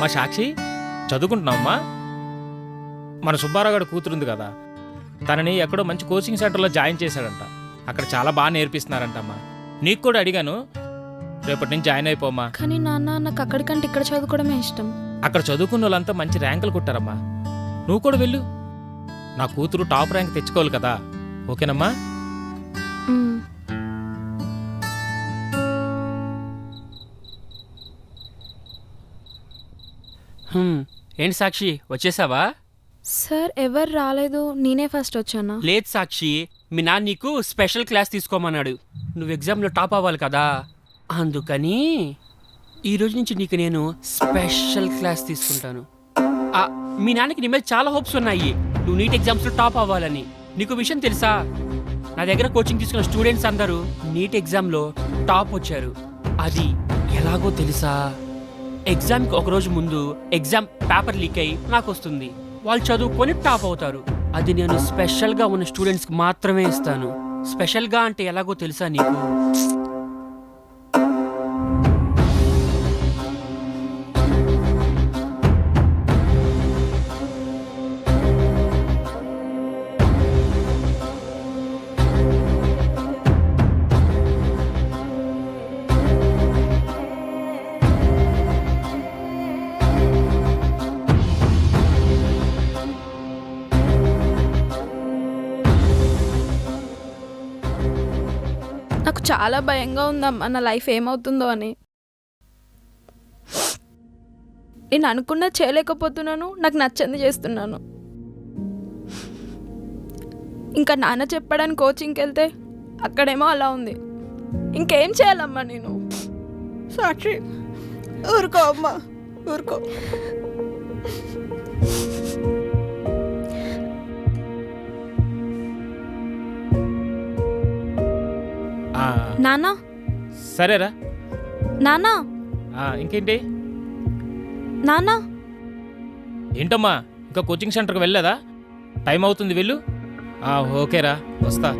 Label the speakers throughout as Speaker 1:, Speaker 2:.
Speaker 1: అమ్మా సాక్షి. చదువుకుంటున్నావమ్మా? మన సుబ్బారావు గారి కూతురుంది కదా. తనని ఎక్కడో మంచి కోచింగ్ సెంటర్లో జాయిన్ చేశాడంట. అక్కడ చాలా బాగా నేర్పిస్తున్నారంటమ్మా. నీకు కూడా అడిగాను. రేపటి నుంచి జాయిన్ అయిపోమ్మా.
Speaker 2: కానీ నాన్న నాకు అక్కడికంటే ఇక్కడ చదువుకోవడమే ఇష్టం.
Speaker 1: అక్కడ చదువుకున్న వాళ్ళంతా మంచి ర్యాంకులు కొట్టారమ్మా. నువ్వు కూడా వెళ్ళు. నా కూతురు టాప్ ర్యాంక్ తెచ్చుకోవాలి కదా. ఓకేనమ్మా?
Speaker 3: ఏంటి సాక్షి వచ్చేసావా?
Speaker 2: సార్ ఎవరు రాలేదు. నేనే ఫస్ట్ వచ్చానా?
Speaker 3: లేదు సాక్షి మీ నాన్న నీకు స్పెషల్ క్లాస్ తీసుకోమన్నాడు. నువ్వు ఎగ్జామ్లో టాప్ అవ్వాలి కదా. అందుకని ఈ రోజు నుంచి నీకు నేను స్పెషల్ క్లాస్ తీసుకుంటాను. మీ నాన్నకి నీ మీద చాలా హోప్స్ ఉన్నాయి. నువ్వు నీట్ ఎగ్జామ్స్లో టాప్ అవ్వాలని. నీకు విషయం తెలుసా? నా దగ్గర కోచింగ్ తీసుకున్న స్టూడెంట్స్ అందరూ నీట్ ఎగ్జామ్లో టాప్ వచ్చారు. అది ఎలాగో తెలుసా? ఎగ్జామ్కి ఒక రోజు ముందు ఎగ్జామ్ పేపర్ లీక్ అయ్యి నాకు వస్తుంది. వాళ్ళు చదువుకొని టాప్ అవుతారు. అది నేను స్పెషల్గా ఉన్న స్టూడెంట్స్కి మాత్రమే ఇస్తాను. స్పెషల్గా అంటే ఎలాగో తెలుసా నీకు?
Speaker 2: నాకు చాలా భయంగా ఉందమ్మా నా లైఫ్ ఏమవుతుందో అని. నేను అనుకున్నా చేయలేకపోతున్నాను నాకు నచ్చింది చేస్తున్నాను. ఇంకా నాన్న చెప్పడానికి కోచింగ్కి వెళ్తే అక్కడేమో అలా ఉంది. ఇంకేం చేయాలమ్మా నేను?
Speaker 4: సాక్షి ఊరుకో అమ్మా ఊరుకో.
Speaker 1: ఆ,
Speaker 2: నాన్న?
Speaker 1: సరేరా.
Speaker 2: నాన్న?
Speaker 1: ఆ, ఇంకేంటి?
Speaker 2: నాన్న?
Speaker 1: ఏంటమ్మా ఇంకా కోచింగ్ సెంటర్కి వెళ్ళలేదా? టైం అవుతుంది వెళ్ళు. ఓకేరా వస్తా.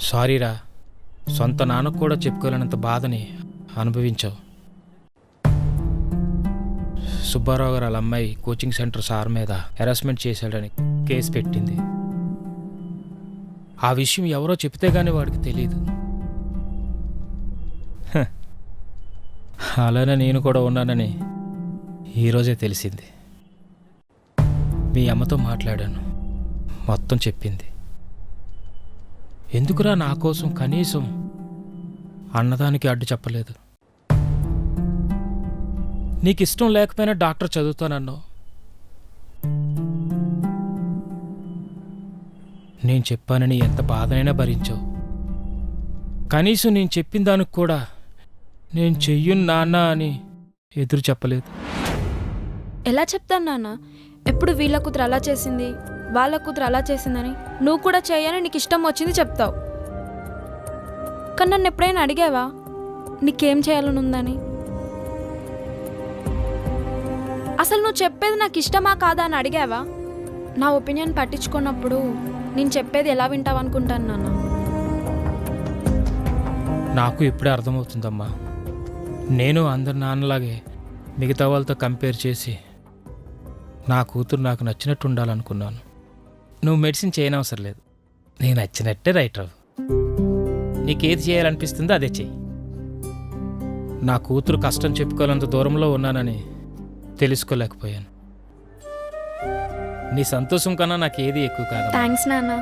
Speaker 1: సారీరా సొంత నాన్నకు కూడా చెప్పుకోలేనంత బాధని అనుభవించావు. సుబ్బారావు గారు వాళ్ళ అమ్మాయి కోచింగ్ సెంటర్ సార్ మీద హెరాస్మెంట్ చేశాడని కేసు పెట్టింది. ఆ విషయం ఎవరో చెప్తే గానీ వాడికి తెలియదు అలానే నేను కూడా ఉన్నానని ఈరోజే తెలిసింది. మీ అమ్మతో మాట్లాడాను. మొత్తం చెప్పింది. ఎందుకురా నా కోసం కనీసం అన్నదానికి అడ్డు చెప్పలేదు. నీకు ఇష్టం లేకపోయినా డాక్టర్ చదువుతానన్నావు. నేను చెప్పానని ఎంత బాధనైనా భరించావు. కనీసం నేను చెప్పిన దానికి కూడా నేను చెయ్యను నాన్న అని ఎదురు చెప్పలేదు.
Speaker 2: ఎలా చెప్తాను నాన్న? ఎప్పుడు వీళ్ళ కూతురు అలా చేసింది వాళ్ళ కూతురు అలా చేసిందని నువ్వు కూడా చేయని నీకు ఇష్టం వచ్చింది చెప్తావు. కానీ నన్ను ఎప్పుడైనా అడిగావా? నీకేం చేయాలని అసలు నువ్వు చెప్పేది నాకు ఇష్టమా కాదా అని అడిగావా? నా ఒపీనియన్ పట్టించుకున్నప్పుడు నేను చెప్పేది ఎలా వింటావు అనుకుంటాను నాన్న.
Speaker 1: నాకు ఇప్పుడే అర్థమవుతుందమ్మా. నేను అందరి నాన్నలాగే మిగతా వాళ్ళతో కంపేర్ చేసి నా కూతురు నాకు నచ్చినట్టు ఉండాలనుకున్నాను. నువ్వు మెడిసిన్ చేయనవసరం లేదు. నీకు నచ్చినట్టే రైట్ రావు. నీకేది చేయాలనిపిస్తుందో అదే చెయ్యి. నా కూతురు కష్టం చెప్పుకోలేంత దూరంలో ఉన్నానని తెలుసుకోలేకపోయాను. నీ సంతోషం కన్నా నాకు ఏది ఎక్కువ కాదు
Speaker 2: థ్యాంక్స్ నాన్న.